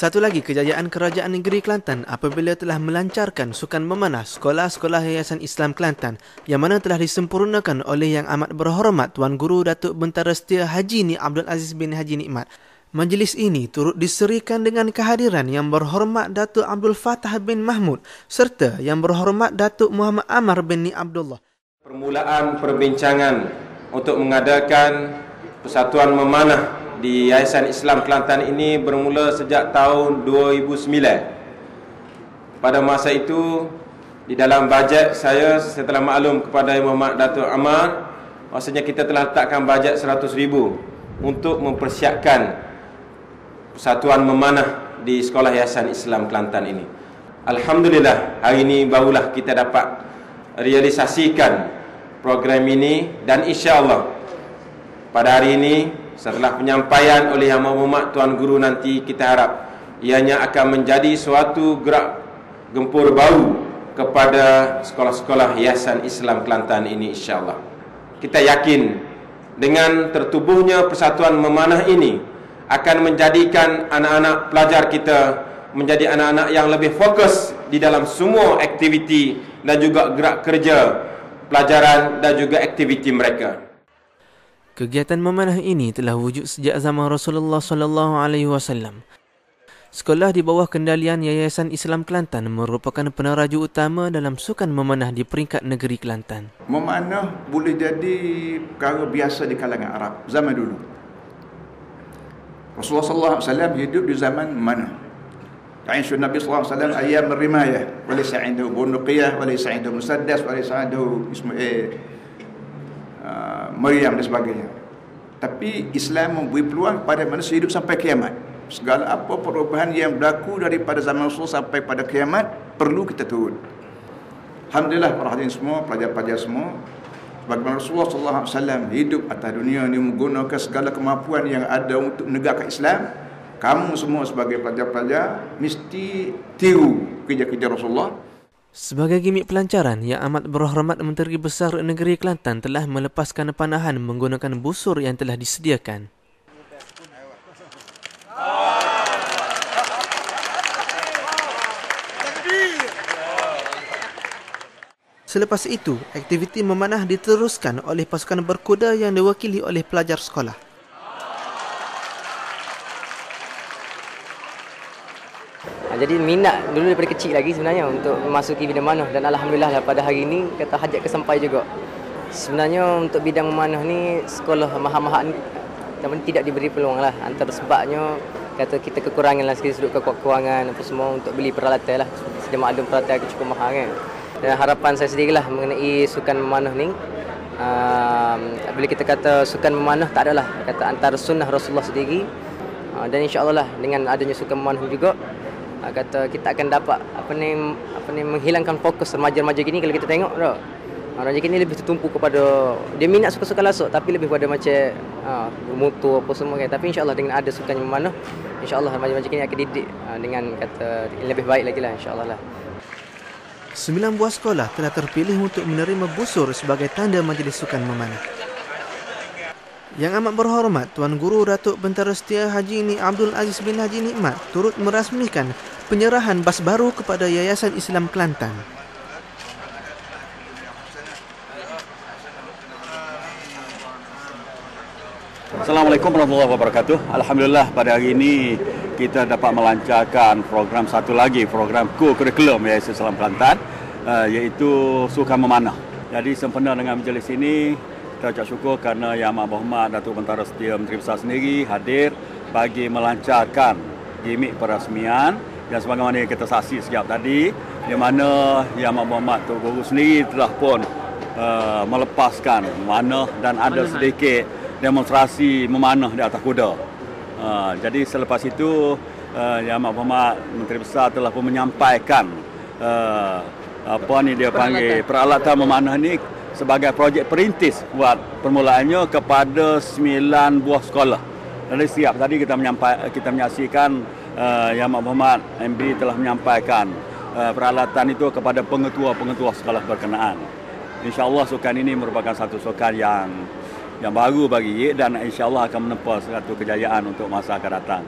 Satu lagi kejayaan Kerajaan Negeri Kelantan apabila telah melancarkan sukan memanah sekolah-sekolah Yayasan Islam Kelantan yang mana telah disempurnakan oleh Yang Amat Berhormat Tuan Guru Datuk Bentara Setia Haji Ni Abdul Aziz bin Haji Nikmat. Majlis ini turut diserikan dengan kehadiran Yang Berhormat Datuk Abdul Fatah bin Mahmud serta Yang Berhormat Datuk Muhammad Amar bin Ni Abdullah. Permulaan perbincangan untuk mengadakan Persatuan Memanah di Yayasan Islam Kelantan ini bermula sejak tahun 2009. Pada masa itu, di dalam bajet saya, saya telah maklum kepada Muhammad Datuk Amar, maksudnya kita telah letakkan bajet RM100,000 untuk mempersiapkan persatuan memanah di Sekolah Yayasan Islam Kelantan ini. Alhamdulillah, hari ini barulah kita dapat realisasikan program ini dan insya Allah pada hari ini setelah penyampaian oleh Yang Muhammad Tuan Guru nanti kita harap ianya akan menjadi suatu gerak gempur baru kepada sekolah-sekolah hiasan Islam Kelantan ini insyaAllah. Kita yakin dengan tertubuhnya persatuan memanah ini akan menjadikan anak-anak pelajar kita menjadi anak-anak yang lebih fokus di dalam semua aktiviti dan juga gerak kerja pelajaran dan juga aktiviti mereka. Kegiatan memanah ini telah wujud sejak zaman Rasulullah sallallahu alaihi wasallam. Sekolah di bawah kendalian Yayasan Islam Kelantan merupakan peneraju utama dalam sukan memanah di peringkat negeri Kelantan. Memanah boleh jadi perkara biasa di kalangan Arab zaman dulu. Rasulullah sallallahu alaihi wasallam hidup di zaman. Kain sunnah Nabi sallallahu alaihi wasallam ayam rimayah, walaysa indahu bunuqiyah, walaysa indahu musaddas, walaysa indahu ismu eh, Maryam dan sebagainya. Tapi Islam memberi peluang kepada manusia hidup sampai kiamat. Segala apa perubahan yang berlaku daripada zaman Rasul sampai pada kiamat perlu kita turun. Alhamdulillah para hadirin semua, pelajar-pelajar semua, bagaimana Rasulullah sallallahu alaihi wasallam hidup atas dunia ini menggunakan segala kemampuan yang ada untuk menegakkan Islam, kamu semua sebagai pelajar-pelajar mesti tiru kerja-kerja Rasulullah Sebagai gimmick pelancaran, Yang Amat Berhormat Menteri Besar Negeri Kelantan telah melepaskan panahan menggunakan busur yang telah disediakan. Selepas itu, aktiviti memanah diteruskan oleh pasukan berkuda yang diwakili oleh pelajar sekolah. Jadi minat dulu daripada kecil lagi sebenarnya untuk memasuki bidang memanah dan alhamdulillah lah pada hari ini kata hajat kesampai juga. Sebenarnya untuk bidang memanah ni sekolah mahal-mahal ni tapi tidak diberi peluang lah. Antara sebabnya kata kita kekurangan lah sikit sudut kekurangan apa semua untuk beli peralatan lah. Sedia maklum peralatan cukup mahal kan. Dan harapan saya sendiri lah mengenai sukan memanah ni um, bila kita kata sukan memanah tak adalah kata antara sunnah Rasulullah sendiri. Uh, dan insyaAllah lah dengan adanya sukan memanah juga uh, kata kita akan dapat apa ni apa ni menghilangkan fokus remaja-remaja gini kalau kita tengok dah. Uh, remaja gini lebih tertumpu kepada dia minat suka-suka lasuk tapi lebih pada macam uh, motor apa semua kan. Tapi insya-Allah dengan ada sukan yang mana insya-Allah remaja-remaja gini akan didik uh, dengan kata lebih baik lagi lah insya-Allah lah. Sembilan buah sekolah telah terpilih untuk menerima busur sebagai tanda majlis sukan memanah. Yang amat berhormat Tuan Guru Datuk Bentara Setia Haji Ni Abdul Aziz bin Haji Nikmat turut merasmikan penyerahan bas baru kepada Yayasan Islam Kelantan. Assalamualaikum warahmatullahi wabarakatuh. Alhamdulillah pada hari ini kita dapat melancarkan program satu lagi, program co-curriculum Yayasan Islam Kelantan uh, iaitu Sukan Memanah. Jadi sempena dengan majlis ini kita ucap syukur kerana Yang Amat Berhormat Datuk Bentara Setia Menteri Besar sendiri hadir bagi melancarkan gimmick perasmian yang sebagaimana yang kita saksi sekejap tadi di mana Yang Amat Berhormat Tok Guru sendiri telah pun uh, melepaskan memanah dan ada sedikit demonstrasi memanah di atas kuda. Uh, jadi selepas itu uh, Yang Amat Berhormat Menteri Besar telah pun menyampaikan uh, apa ni dia panggil peralatan memanah ni sebagai projek perintis buat permulaannya kepada 9 buah sekolah. Dan siap tadi kita menyampai kita menyaksikan uh, Yang Muhammad MB telah menyampaikan uh, peralatan itu kepada pengetua-pengetua sekolah berkenaan. InsyaAllah sukan ini merupakan satu sukan yang yang baru bagi dan insyaAllah akan menempuh satu kejayaan untuk masa akan datang.